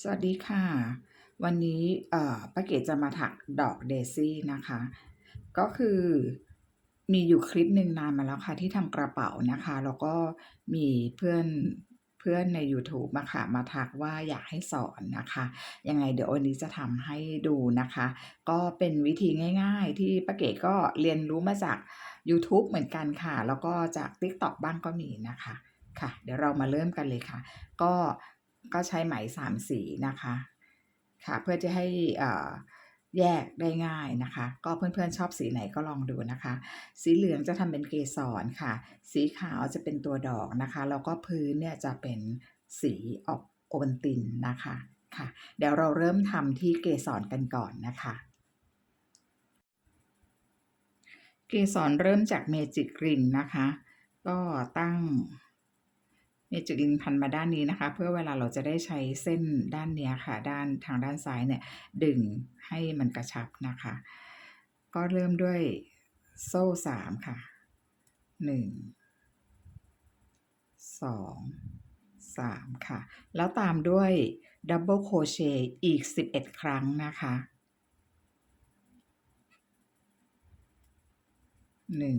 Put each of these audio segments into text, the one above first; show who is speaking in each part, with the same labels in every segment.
Speaker 1: สวัสดีค่ะ วันนี้เอ่อป้าเก๋จะมาถักดอกเดซี่นะคะ ก็คือมีอยู่คลิปหนึ่งนานมาแล้วค่ะ ที่ทำกระเป๋านะคะ แล้วก็มีเพื่อนเพื่อนใน YouTube มาค่ะมาทักว่าอยากให้สอนนะคะ ยังไงเดี๋ยววันนี้จะทำให้ดูนะคะ ก็เป็นวิธีง่ายๆ ที่ป้าเก๋ก็เรียนรู้มาจาก YouTube เหมือนกันค่ะ แล้วก็จาก TikTok บ้างก็มีนะคะค่ะ เดี๋ยวเรามาเริ่มกันเลยค่ะ ก็ ก็ใช้ไหมสามสีนะคะ ค่ะ เพื่อจะให้อ่อแยกได้ง่ายนะคะ ก็เพื่อนๆชอบสีไหนก็ลองดูนะคะ สีเหลืองจะทำเป็นเกสรค่ะ สีขาวจะเป็นตัวดอกนะคะ แล้วก็พื้นเนี่ยจะเป็นสีออกโอวัลตินนะคะค่ะ เดี๋ยวเราเริ่มทำที่เกสรกันก่อนนะคะ เกสรเริ่มจากเมจิกกรินนะคะ ก็ตั้ง เมจิกลินพันมาด้านนี้นะคะ เพื่อเวลาเราจะได้ใช้เส้นด้านเนี้ยค่ะ ด้านทางด้านซ้ายเนี่ยดึงให้มันกระชับนะคะ ก็เริ่มด้วยโซ่สามค่ะหนึ่งสองสามค่ะ แล้วตามด้วยดับเบิลโคเชอีกสิบเอ็ดครั้งนะคะหนึ่ง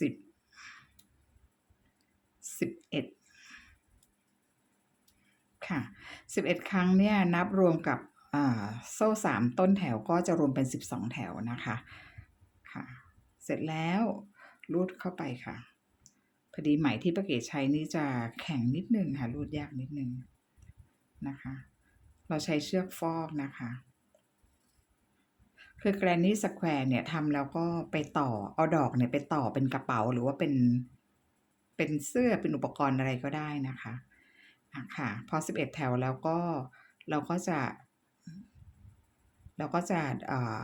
Speaker 1: สิบสิบเอ็ดค่ะสิบเอ็ดครั้งเนี่ยนับรวมกับโซ่สามต้นแถวก็จะรวมเป็นสิบสองแถวนะคะค่ะ เสร็จแล้วรูดเข้าไปค่ะ พอดีไหมที่ป้าเก๋ใช้นี่จะแข็งนิดนึงค่ะ รูดยากนิดนึงนะคะ เราใช้เชือกฟอกนะคะ คือ Granny Square เนี่ยทำแล้วก็ไปต่อเอาดอกเนี่ยไปต่อเป็นกระเป๋าหรือว่าเป็นเป็นเสื้อเป็นอุปกรณ์อะไรก็ได้นะคะอะค่ะพอ 11 แถวแล้วก็เราก็จะ เราก็จะเอ่อ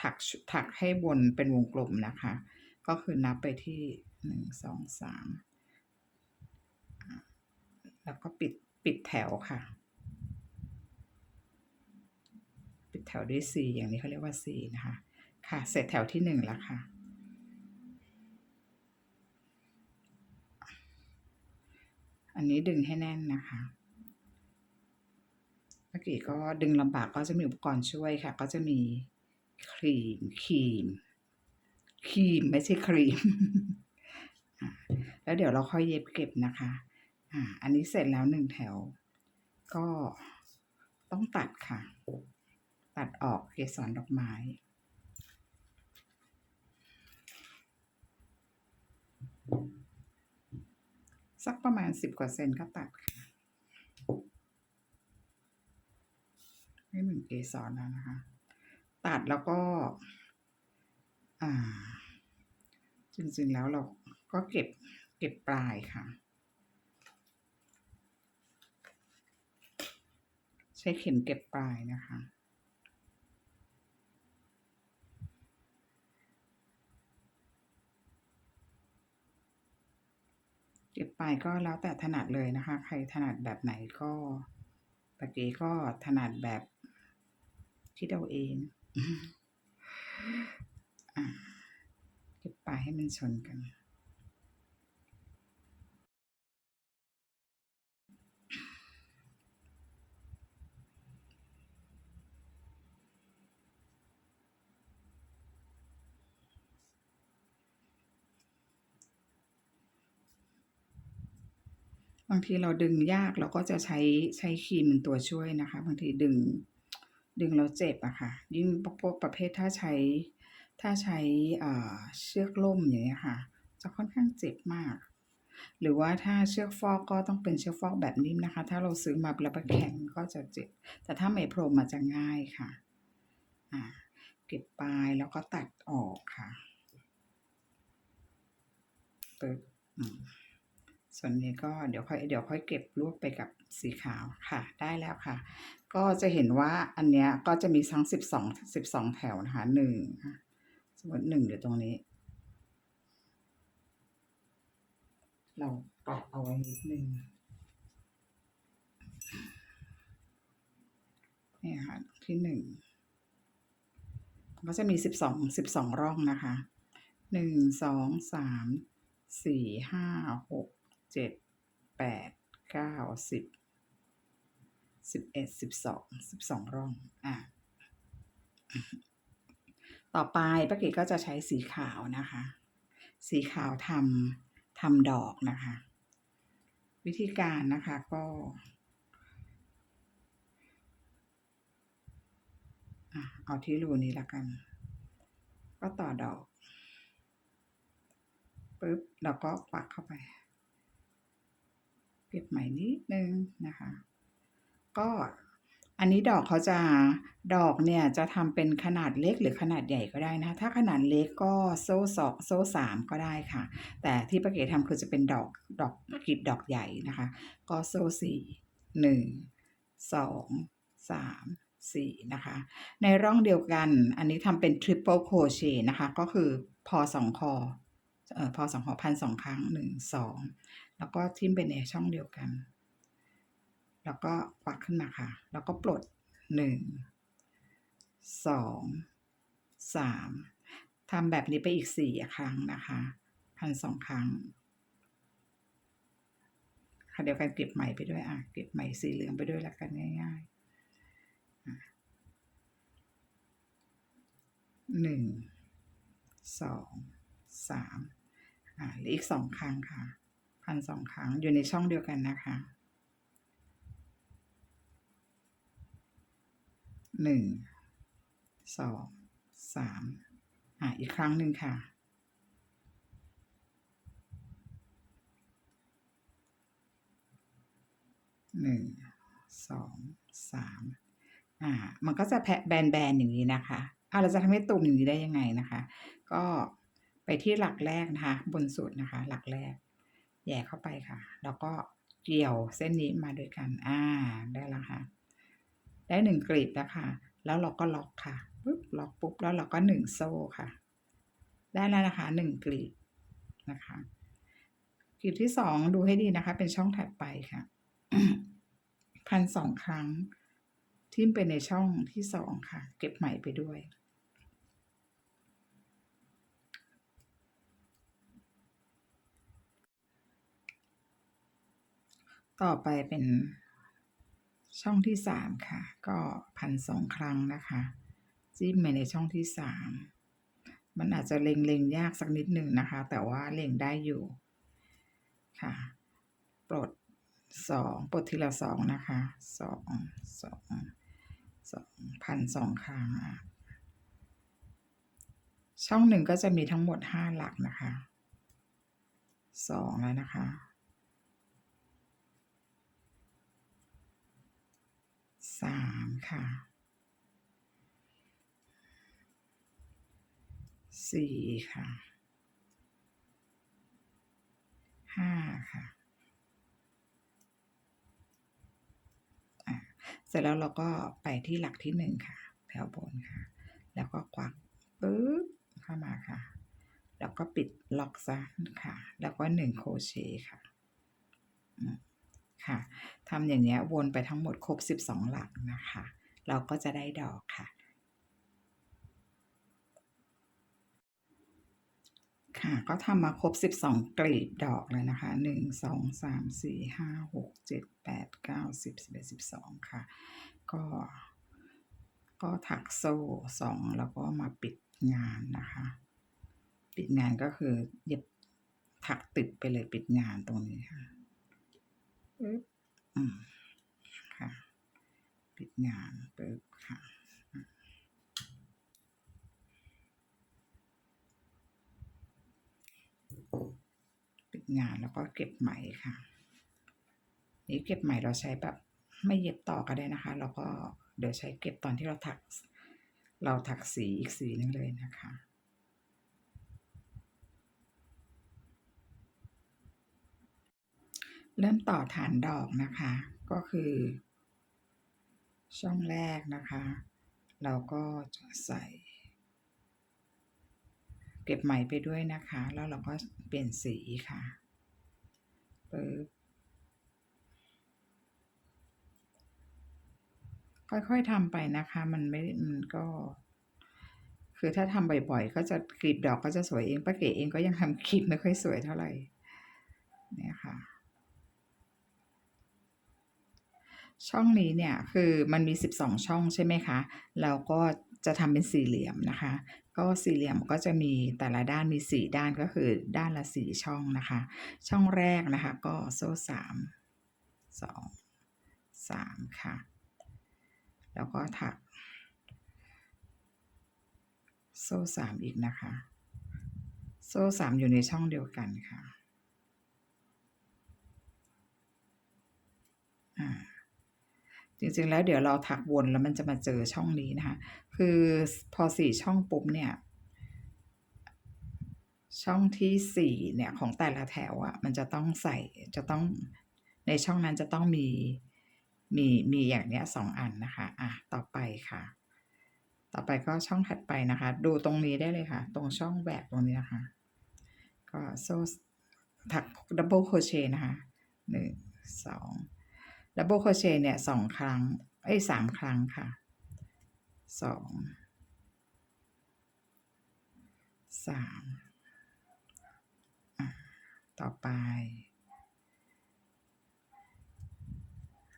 Speaker 1: ถักถักให้วนเป็นวงกลมนะคะ ก็คือนับไปที่หนึ่งสองสามแล้วก็ปิดปิดแถวค่ะ ปิด แถวด้วย C อย่างนี้เขาเรียกว่า C นะคะ ค่ะ เสร็จแถวที่หนึ่งแล้วค่ะ อันนี้ดึงให้แน่นนะคะเมื่อกี้ก็ดึงลำบากก็จะมีอุปกรณ์ช่วยค่ะ ก็จะมีครีมครีมครีมไม่ใช่ครีม แล้วเดี๋ยวเราค่อยเย็บเก็บนะคะอ่าอันนี้เสร็จแล้วหนึ่งแถว ก็ต้องตัดค่ะ ตัดออกเกสรดอกไม้สักประมาณสิบกว่าเซนก็ตัดค่ะให้หนึ่งเกสรแล้วนะคะ ตัดแล้วก็ อ่า จริงๆแล้วเราก็เก็บเก็บปลายค่ะ ใช้เข็มเก็บปลายนะคะ เก็บปก็แล้วแต่ถนัดเลยนะคะ ใครถนัดแบบไหนก็ปกติก็ถนัดแบบคิดเอาเองอะเก็บปลายให้มันชนกัน บางทีเราดึงยากเราก็จะใช้ใช้ครีมเป็นตัวช่วยนะคะ บางทีดึงดึงแล้วเจ็บอะค่ะ ยิ่งพวกประเภทถ้าใช้ถ้าใช้อ่าเชือกล่มอย่างเงี้ยค่ะ จะค่อนข้างเจ็บมาก หรือว่าถ้าเชือกฟอกก็ต้องเป็นเชือกฟอกแบบนิ่มนะคะ ถ้าเราซื้อมาแล้วไปแข็งก็จะเจ็บ แต่ถ้าไหมพรมมันจะง่ายค่ะอ่าเก็บปลายแล้วก็ตัดออกค่ะปึ๊บอืม ส่วนนี้ก็เดี๋ยวค่อยเดี๋ยวค่อยเก็บรวบไปกับสีขาวค่ะ ได้แล้วค่ะ ก็จะเห็นว่าอันเนี้ยก็จะมีทั้งสิบสองสิบสองแถวนะคะหนึ่งสมมติหนึ่งอยู่ตรงนี้ เราปัดเอาไว้นิดนึงนี่ค่ะที่หนึ่งก็จะมีสิบสองสิบสองร่องนะคะหนึ่งสองสามสี่ห้าหก เจ็ดแปดเก้าสิบสิบเอ็ดสิบสองสิบสองร่องอะต่อไปป้าเกดก็จะใช้สีขาวนะคะ สีขาวทำทำดอกนะคะ วิธีการนะคะก็เอาที่รูนี้ละกัน ก็ต่อดอกปุ๊บแล้วก็ปักเข้าไป เก็บใหม่นิดนึงนะคะ ก็อันนี้ดอกเขาจะดอกเนี่ยจะทำเป็นขนาดเล็กหรือขนาดใหญ่ก็ได้นะ ถ้าขนาดเล็กก็โซ่สองโซ่สามก็ได้ค่ะ แต่ที่ป้าเก๋ทำคือจะเป็นดอกดอกกลีบดอกใหญ่นะคะ ก็โซ่สี่หนึ่งสองสามสี่นะคะ ในร่องเดียวกันอันนี้ทำเป็น triple crochet นะคะ ก็คือพอสองคอเอ่อพอสองคอพันสองครั้งหนึ่งสอง แล้วก็ทิ่มไปในช่องเดียวกัน แล้วก็ควักขึ้นมาค่ะ แล้วก็ปลดหนึ่งสองสามทำแบบนี้ไปอีกสี่ครั้งนะคะพันสองครั้งค่ะเดียวกันเก็บใหม่ไปด้วยอะเก็บใหม่สีเหลืองไปด้วยละกันง่ายๆหนึ่งสองสามอ่าหลืออีกสองครั้งค่ะ พันสองครั้งอยู่ในช่องเดียวกันนะคะหนึ่งสองสามอะอีกครั้งหนึ่งค่ะหนึ่งสองสามอ่า มันก็จะแพะแบนๆอย่างนี้นะคะอ่าเราจะทำให้ตุ่มอย่างนี้ได้ยังไงนะคะ ก็ไปที่หลักแรกนะคะ บนสุดนะคะ หลักแรก แย่เข้าไปค่ะ แล้วก็เกี่ยวเส้นนี้มาด้วยกัน อ่า ได้แล้วค่ะ ได้หนึ่งกลีบแล้วค่ะ แล้วเราก็ล็อกค่ะปุ๊บล็อกปุ๊บแล้วเราก็หนึ่งโซ่ค่ะ ได้แล้วนะคะหนึ่งกลีบนะคะกลีบที่สองดูให้ดีนะคะ เป็นช่องถัดไปค่ะ พันสองครั้ง ทิ่มไปในช่องที่สองค่ะ เก็บใหม่ไปด้วย ต่อไปเป็นช่องที่สามค่ะ ก็พันสองครั้งนะคะจิ้มไปในช่องที่สามมันอาจจะเล็งๆยากสักนิดหนึ่งนะคะ แต่ว่าเล็งได้อยู่ค่ะ ปลดสองปลดทีละสองนะคะสองสองสองพันสองครั้งช่องหนึ่งก็จะมีทั้งหมดห้าหลักนะคะสองแล้วนะคะ สามค่ะสี่ค่ะห้าค่ะอะเสร็จแล้วเราก็ไปที่หลักที่หนึ่งค่ะ แถวบนค่ะ แล้วก็ควักปึ๊บเข้ามาค่ะ แล้วก็ปิดล็อกซะค่ะ แล้วก็หนึ่งโคเชค่ะอืม ค่ะทำอย่างเนี้ยวนไปทั้งหมดครบ 12 หลักนะคะ เราก็จะได้ดอกค่ะ ค่ะ ก็ทำมาครบ 12 กลีบดอกเลยนะคะ 1 2 3 4 5 6 7 8 9 10 11 12 ค่ะ ก็ ก็ถักโซ่สองแล้วก็มาปิดงานนะคะ ปิดงานก็คือเย็บถักติดไปเลยปิดงานตรงนี้ค่ะ อืมค่ะ ปิดงานปึ๊บค่ะปิดงานแล้วก็เก็บไหมค่ะ นี่เก็บไหมเราใช้แบบไม่เย็บต่อก็ได้นะคะ แล้วก็เดี๋ยวใช้เก็บตอนที่เราถัก เราถักสีอีกสีหนึ่งเลยนะคะ เริ่มต่อฐานดอกนะคะ ก็คือ ช่องแรกนะคะ เราก็จะใส่ เก็บไหมไปด้วยนะคะ แล้วเราก็เปลี่ยนสีค่ะปึ๊บค่อยๆทำไปนะคะ มันไม่ มันก็ คือถ้าทำบ่อยๆ ก็จะกลีบดอกก็จะสวยเองป้าเก๋เองก็ยังทำกลีบไม่ค่อยสวยเท่าไหร่เนี่ยค่ะ ช่องนี้เนี่ยคือมันมี 12 ช่องใช่ไหมคะเราก็จะทำเป็นสี่เหลี่ยมนะคะ ก็สี่เหลี่ยมก็จะมีแต่ละด้านมี4ด้านก็คือด้านละ4ช่องนะคะ ช่องแรกนะคะก็โซ่3 2 3ค่ะ แล้วก็ถัก โซ่3อีกนะคะ โซ่3อยู่ในช่องเดียวกันค่ะ อ่า จริงๆ แล้วเดี๋ยวเราถักวนแล้วมันจะมาเจอช่องนี้นะคะ คือพอ4ช่องปุ๊บเนี่ย ช่องที่4เนี่ยของแต่ละแถวอะมันจะต้องใส่จะต้องในช่องนั้นจะต้องมีมีมีอย่างเนี้ย2อันนะคะอะต่อไปค่ะ ต่อไปก็ช่องถัดไปนะคะ ดูตรงนี้ได้เลยค่ะ ตรงช่องแบกตรงนี้นะคะ ก็โซ่ถักดับเบิลโคเชนะคะ1 2 ดับเบิลโคเชต์เนี่ย2ครั้งเอ๊ย3ครั้งค่ะ2 3อ่าต่อไป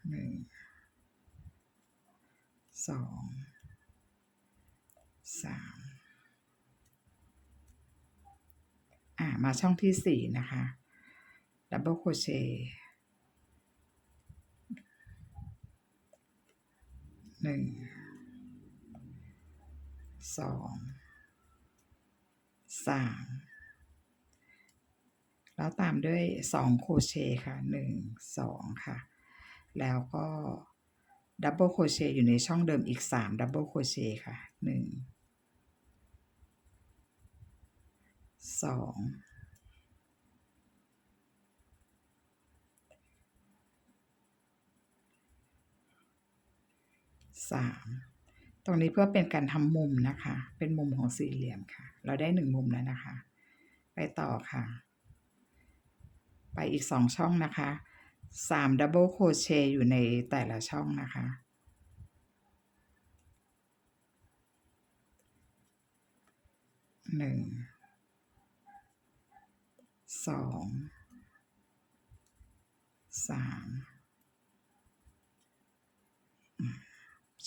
Speaker 1: 1 2 3อ่ามาช่องที่4นะคะดับเบิลโคเชต์ หนึ่งสองสามแล้วตามด้วย2โครเชต์ค่ะ1 2ค่ะ แล้วก็ดับเบิลโครเชต์อยู่ในช่องเดิมอีก3ดับเบิลโครเชต์ค่ะ 1 2 3ตรงนี้เพื่อเป็นการทำมุมนะคะ เป็นมุมของสี่เหลี่ยมค่ะ เราได้1มุมแล้วนะคะ ไปต่อค่ะ ไปอีก2ช่องนะคะ3ดับเบิลโคเชต์อยู่ในแต่ละช่องนะคะ1 2 3อื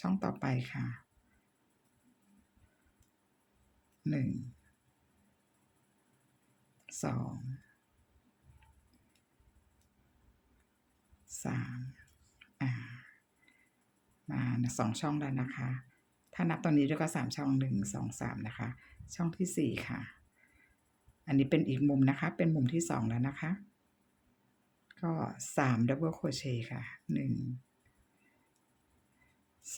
Speaker 1: ช่องต่อไปค่ะ1 2 3อา่ามา2ช่องแล้วนะคะ ถ้านับตรงนี้ด้วยก็3ช่อง1 2 3นะคะ ช่องที่4ค่ะ อันนี้เป็นอีกมุมนะคะ เป็นมุมที่2แล้วนะคะ ก็3ดับเบิลโครเชต์ค่ะ 1 2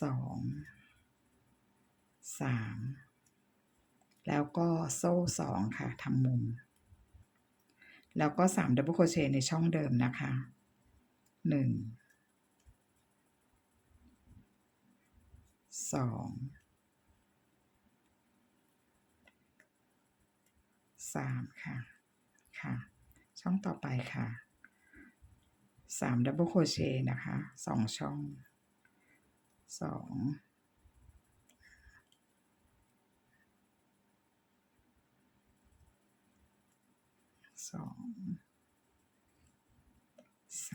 Speaker 1: 3แล้วก็โซ่2ค่ะทำมุม แล้วก็3ดับเบิลโคเชในช่องเดิมนะคะ1 2 3ค่ะ ค่ะ ช่องต่อไปค่ะ3ดับเบิลโคเชนะคะ2ช่อง 2 2 3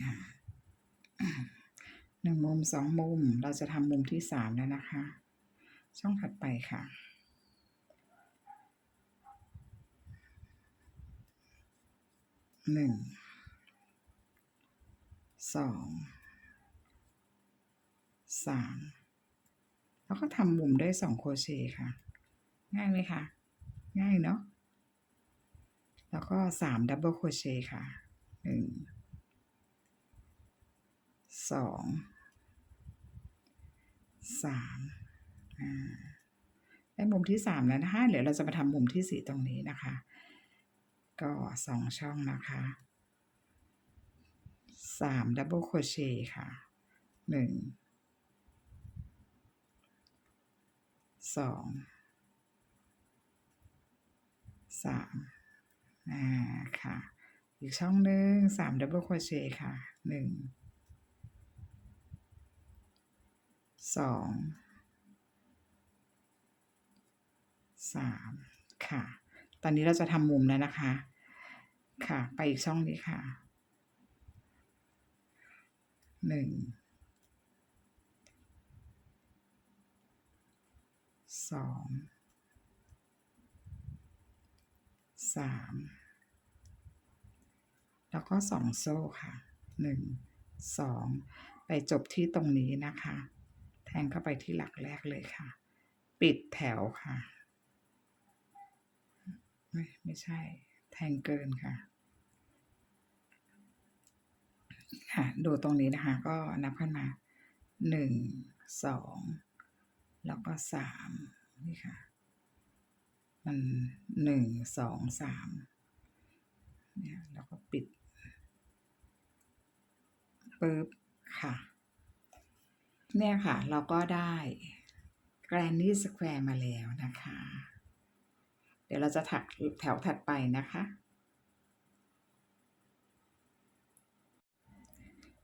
Speaker 1: อ่า1มุม2มุมเราจะทำมุมที่3แล้วนะคะ ช่องถัดไปค่ะ1 2 3แล้วก็ทำมุมได้วย2โครเชต์ค่ะ ง่ายไหมคะ ง่ายเนาะ แล้วก็สามดับเบิลโครเชต์ค่ะ หนึ่ง สอง สาม ได้มุมที่สามแล้วนะคะเดี๋ยวเราจะมาทำมุมที่สี่ตรงนี้นะคะ ก็สองช่องนะคะสามดับเบิลโคเชต์ค่ะหนึ่งสองสามอ่าค่ะ อีกช่องหนึ่งสามดับเบิลโคเชต์ค่ะหนึ่งสอง สามค่ะ ตอนนี้เราจะทำมุมแล้วนะคะ ค่ะ ไปอีกช่องนี้ค่ะหนึ่งสองสามแล้วก็สองโซ่ค่ะหนึ่งสองไปจบที่ตรงนี้นะคะ แทงเข้าไปที่หลักแรกเลยค่ะ ปิดแถวค่ะ ไม่ไม่ใช่ แทงเกินค่ะ ค่ะ ดูตรงนี้นะคะ ก็นับขึ้นมาหนึ่งสองแล้วก็สามนี่ค่ะ มันหนึ่งสองสามเนี่ยแล้วก็ปิดปึ๊บค่ะ เนี่ยค่ะ เราก็ได้ Granny Square มาแล้วนะคะ เดี๋ยวเราจะถักแถวถัดไปนะคะ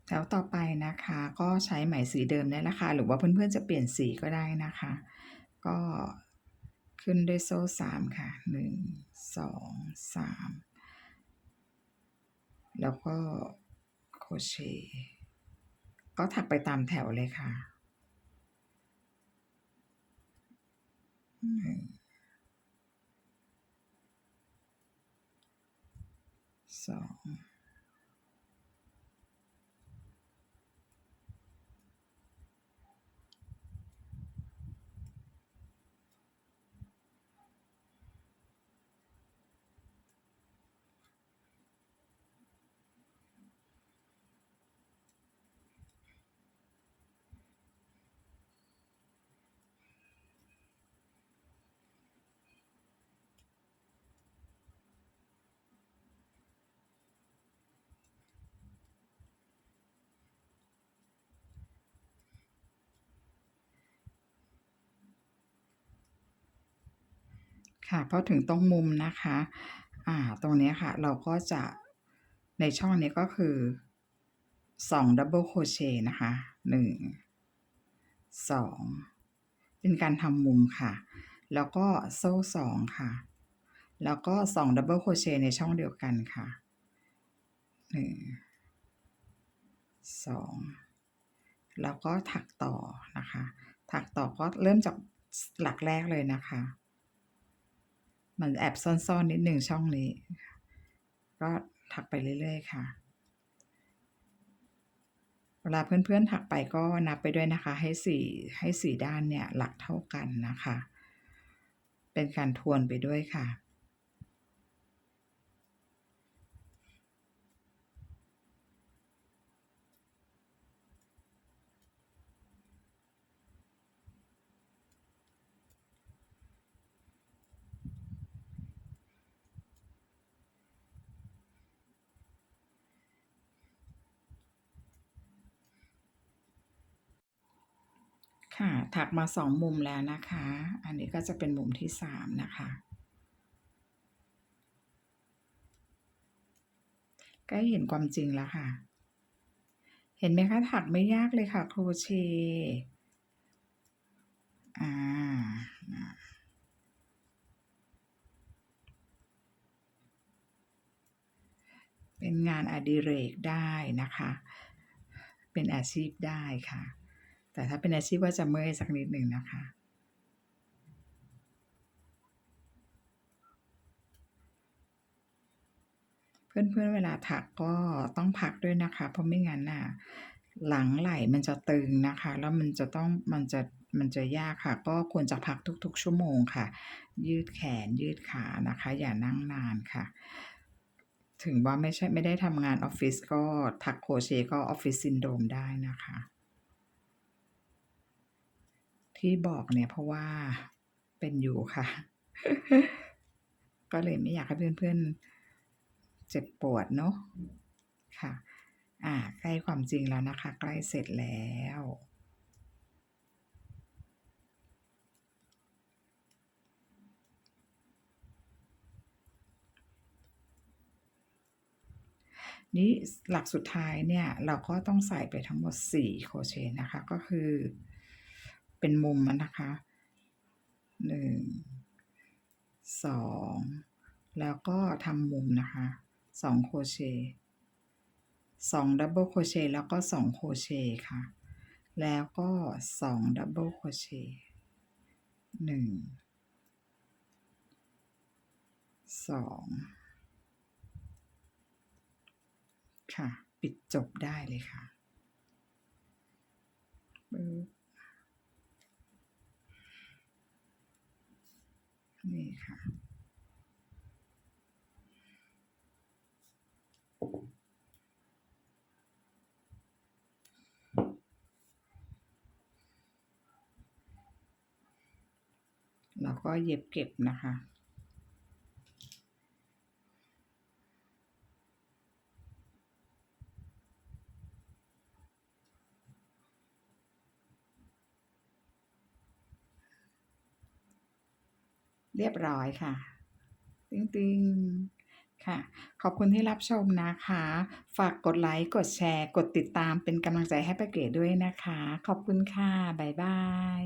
Speaker 1: แถวต่อไปนะคะ ก็ใช้ไหมสีเดิมนี่แหละค่ะหรือว่าเพื่อนๆจะเปลี่ยนสีก็ได้นะคะ ก็ขึ้นด้วยโซ่สามค่ะหนึ่งสองสามแล้วก็โครเชต์ก็ถักไปตามแถวเลยค่ะหนึ่ง ส ค่ะพอถึงตรงมุมนะคะ อ่า ตรงนี้ค่ะ เราก็จะในช่องนี้ก็คือสองดับเบิลโครเชต์นะคะหนึ่งสองเป็นการทำมุมค่ะ แล้วก็โซ่สองค่ะ แล้วก็สองดับเบิลโครเชต์ในช่องเดียวกันค่ะหนึ่งสองแล้วก็ถักต่อนะคะ ถักต่อก็เริ่มจากหลักแรกเลยนะคะ มันแอบซ่อนๆนิดหนึ่งช่องนี้ ก็ถักไปเรื่อย ๆ ค่ะ เวลาเพื่อนๆถักไปก็นับไปด้วยนะคะ ให้สี่ให้สี่ด้านเนี่ยหลักเท่ากันนะคะ เป็นการทวนไปด้วยค่ะ ค่ะ ถักมาสองมุมแล้วนะคะ อันนี้ก็จะเป็นมุมที่สามนะคะ ใกล้เห็นความจริงแล้วค่ะ เห็นไหมคะ ถักไม่ยากเลยค่ะ โครเชต์อ่าเป็นงานอดิเรกได้นะคะ เป็นอาชีพได้ค่ะ แต่ถ้าเป็นอาชีพก็จะเมื่อยสักนิดหนึ่งนะคะ เพื่อนๆเวลาถักก็ต้องพักด้วยนะคะ เพราะไม่งั้นน่ะหลังไหล่มันจะตึงนะคะ แล้วมันจะต้องมันจะมันจะยากค่ะ ก็ควรจะพักทุก ๆ ชั่วโมงค่ะ ยืดแขนยืดขานะคะ อย่านั่งนานค่ะ ถึงว่าไม่ใช่ไม่ได้ทำงานออฟฟิศก็ถักโคเชก็ Office Syndrome ได้นะคะ ที่บอกเนี่ยเพราะว่าเป็นอยู่ค่ะ ก็เลยไม่อยากให้เพื่อนๆ เจ็บปวดเนาะค่ะ อ่าใกล้ความจริงแล้วนะคะ ใกล้เสร็จแล้วนี้หลักสุดท้ายเนี่ย เราก็ต้องใส่ไปทั้งหมด 4 โคเชนะคะ ก็คือ เป็นมุมอะคะหนะคะ1 2แล้วก็ทำมุมนะคะ2โครเชต์2ดับเบิลโครเชต์แล้วก็2โครเชต์ค่ะ แล้วก็2ดับเบิลโครเชต์1 2ค่ะ ปิดจบได้เลยค่ะปึ๊บ นี่ค่ะ แล้วก็เย็บเก็บนะคะ เรียบร้อยค่ะติงๆค่ะ ขอบคุณที่รับชมนะคะ ฝากกดไลค์ กดแชร์ กดติดตามเป็นกำลังใจให้ประเกดด้วยนะคะ ขอบคุณค่ะ บ๊ายบาย